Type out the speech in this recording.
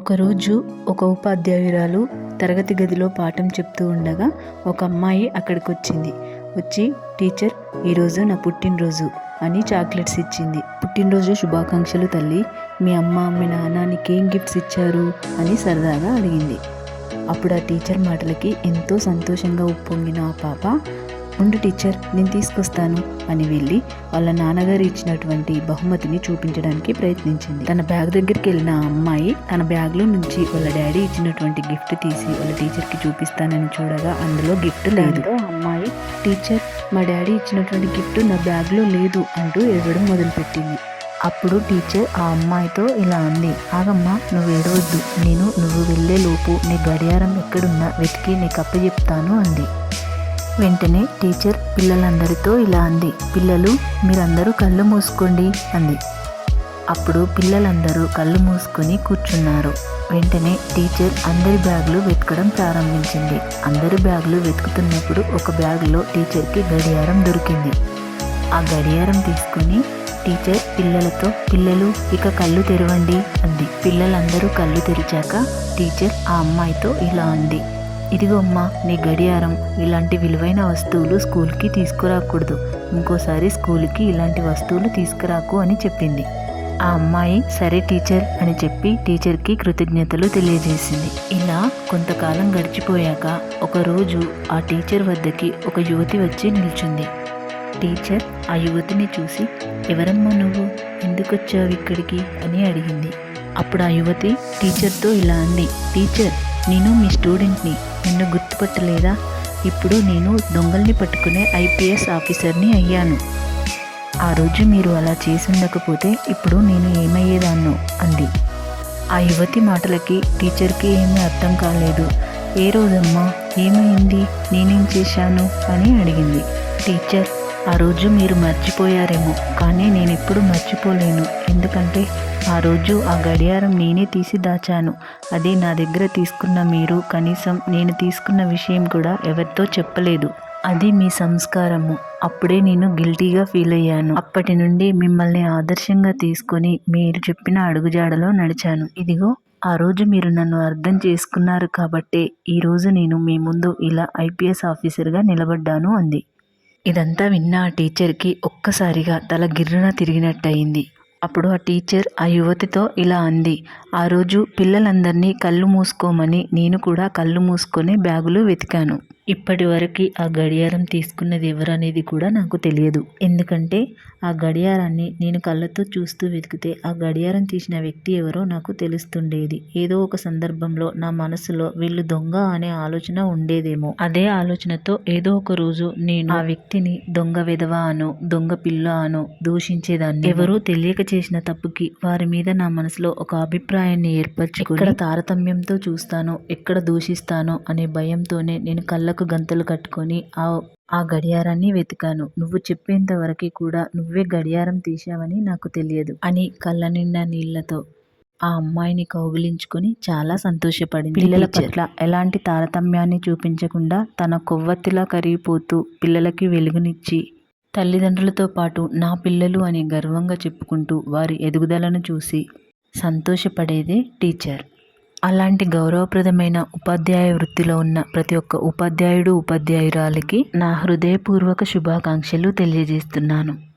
ఒకరోజు ఒక ఉపాధ్యాయురాలు తరగతి గదిలో పాఠం చెప్తూ ఉండగా ఒక అమ్మాయి అక్కడికి వచ్చింది వచ్చి టీచర్ ఈరోజు నా పుట్టినరోజు అని చాక్లెట్స్ ఇచ్చింది. పుట్టినరోజు శుభాకాంక్షలు తల్లి. మీ అమ్మ మీ నాన్న నీకేం గిఫ్ట్స్ ఇచ్చారు? అని సరదాగా అడిగింది. అప్పుడు ఆ టీచర్ మాటలకి ఎంతో సంతోషంగా ఉప్పొంగిన ఆ పాప ఉండు టీచర్ నేను తీసుకొస్తాను అని వెళ్ళి వాళ్ళ నాన్నగారు ఇచ్చినటువంటి బహుమతిని చూపించడానికి ప్రయత్నించింది. తన బ్యాగ్ దగ్గరికి వెళ్ళిన అమ్మాయి తన బ్యాగ్లో నుంచి వాళ్ళ డాడీ ఇచ్చినటువంటి గిఫ్ట్ తీసి వాళ్ళ టీచర్కి చూపిస్తానని చూడగా అందులో గిఫ్ట్ లేదు. అమ్మాయి టీచర్ మా డాడీ ఇచ్చినటువంటి గిఫ్ట్ నా బ్యాగ్లో లేదు అంటూ ఏడవడం మొదలుపెట్టింది. అప్పుడు టీచర్ ఆ అమ్మాయితో ఇలా అంది ఆగమ్మా నువ్వు ఏడవద్దు నేను నువ్వు వెళ్ళే లోపు నీ గడియారం ఎక్కడున్నా వెతికి నీకు అప్పచెప్తాను అంది. వెంటనే టీచర్ పిల్లలందరితో ఇలా అంది. పిల్లలు మీరందరూ కళ్ళు మూసుకోండి అంది. అప్పుడు పిల్లలందరూ కళ్ళు మూసుకొని కూర్చున్నారు. వెంటనే టీచర్ అందరి బ్యాగులు వెతకడం ప్రారంభించింది. అందరి బ్యాగులు వెతుకుతున్నప్పుడు ఒక బ్యాగులో టీచర్కి గడియారం దొరికింది. ఆ గడియారం తీసుకొని టీచర్ పిల్లలతో పిల్లలు ఇక కళ్ళు తెరవండి అంది. పిల్లలందరూ కళ్ళు తెరిచాక టీచర్ ఆ అమ్మాయితో ఇలా అంది. ఇదిగో అమ్మా నీ గడియారం. ఇలాంటి విలువైన వస్తువులు స్కూల్కి తీసుకురాకూడదు. ఇంకోసారి స్కూల్కి ఇలాంటి వస్తువులు తీసుకురాకు అని చెప్పింది. ఆ అమ్మాయి సరే టీచర్ అని చెప్పి టీచర్కి కృతజ్ఞతలు తెలియజేసింది. ఇలా కొంతకాలం గడిచిపోయాక ఒకరోజు ఆ టీచర్ వద్దకి ఒక యువతి వచ్చి నిల్చుంది. టీచర్ ఆ యువతిని చూసి ఎవరమ్మా నువ్వు? ఎందుకు వచ్చావు ఇక్కడికి? అని అడిగింది. అప్పుడు ఆ యువతి టీచర్తో ఇలా అంది టీచర్ నేను మీ స్టూడెంట్ని. నిన్ను గుర్తుపట్టలేదా? ఇప్పుడు నేను దొంగల్ని పట్టుకునే ఐపీఎస్ ఆఫీసర్ని అయ్యాను. ఆ రోజు మీరు అలా చేసి ఉండకపోతే ఇప్పుడు నేను ఏమయ్యేదాన్నో? అంది. ఆ యువతి మాటలకి టీచర్కి ఏమీ అర్థం కాలేదు. ఏ రోజమ్మా? ఏమైంది? నేనేం చేశాను? అని అడిగింది. టీచర్ ఆ రోజు మీరు మర్చిపోయారేమో కానీ నేను ఎప్పుడు మర్చిపోలేను. ఎందుకంటే ఆ రోజు ఆ గడియారం నేనే తీసి దాచాను. అది నా దగ్గర తీసుకున్న మీరు కనీసం నేను తీసుకున్న విషయం కూడా ఎవరితో చెప్పలేదు. అది మీ సంస్కారము. అప్పుడే నేను గిల్టీగా ఫీల్ అయ్యాను. అప్పటి నుండి మిమ్మల్ని ఆదర్శంగా తీసుకొని మీరు చెప్పిన అడుగుజాడలో నడిచాను. ఇదిగో ఆ రోజు మీరు నన్ను అర్థం చేసుకున్నారు కాబట్టే ఈరోజు నేను మీ ముందు ఇలా ఐపీఎస్ ఆఫీసర్గా నిలబడ్డాను అంది. ఇదంతా విన్న ఆ టీచర్కి ఒక్కసారిగా తల గిర్రున తిరిగినట్టయింది. అప్పుడు ఆ టీచర్ ఆ యువతితో ఇలా అంది ఆ రోజు పిల్లలందరినీ కళ్ళు మూసుకోమని నేను కూడా కళ్ళు మూసుకొని బ్యాగులు వెతికాను. ఇప్పటి వరకు ఆ గడియారం తీసుకున్నది ఎవరు అనేది కూడా నాకు తెలియదు. ఎందుకంటే ఆ గడియారాన్ని నేను కళ్ళతో చూస్తూ వెతికితే ఆ గడియారం తీసిన వ్యక్తి ఎవరో నాకు తెలుస్తుండేది. ఏదో ఒక సందర్భంలో నా మనసులో వీళ్ళు దొంగ అనే ఆలోచన ఉండేదేమో. అదే ఆలోచనతో ఏదో ఒక రోజు నేను ఆ వ్యక్తిని దొంగ విధవ అనో దొంగ పిల్ల అనో దూషించేదాన్ని. ఎవరో తెలియక చేసిన తప్పుకి వారి మీద నా మనసులో ఒక అభిప్రాయాన్ని ఏర్పరచుకుని ఎక్కడ తారతమ్యంతో చూస్తానో ఎక్కడ దూషిస్తానో అనే భయంతోనే నేను కళ్ళకు గంతలు కట్టుకొని ఆ ఆ గడియారాన్ని వెతికాను. నువ్వు చెప్పేంత వరకు కూడా నువ్వే గడియారం తీశావని నాకు తెలియదు అని కళ్ళ నిండా నీళ్ళతో ఆ అమ్మాయిని కౌగిలించుకొని చాలా సంతోషపడింది పిల్లల పట్ల ఎలాంటి తారతమ్యాన్ని చూపించకుండా తన కొవ్వొత్తిలా కరిగిపోతూ పిల్లలకి వెలుగునిచ్చి తల్లిదండ్రులతో పాటు నా పిల్లలు అని గర్వంగా చెప్పుకుంటూ వారి ఎదుగుదలను చూసి సంతోషపడేదే టీచర్ అలాంటి గౌరవప్రదమైన ఉపాధ్యాయ వృత్తిలో ఉన్న ప్రతి ఒక్క ఉపాధ్యాయుడు ఉపాధ్యాయురాలికి నా హృదయపూర్వక శుభాకాంక్షలు తెలియజేస్తున్నాను.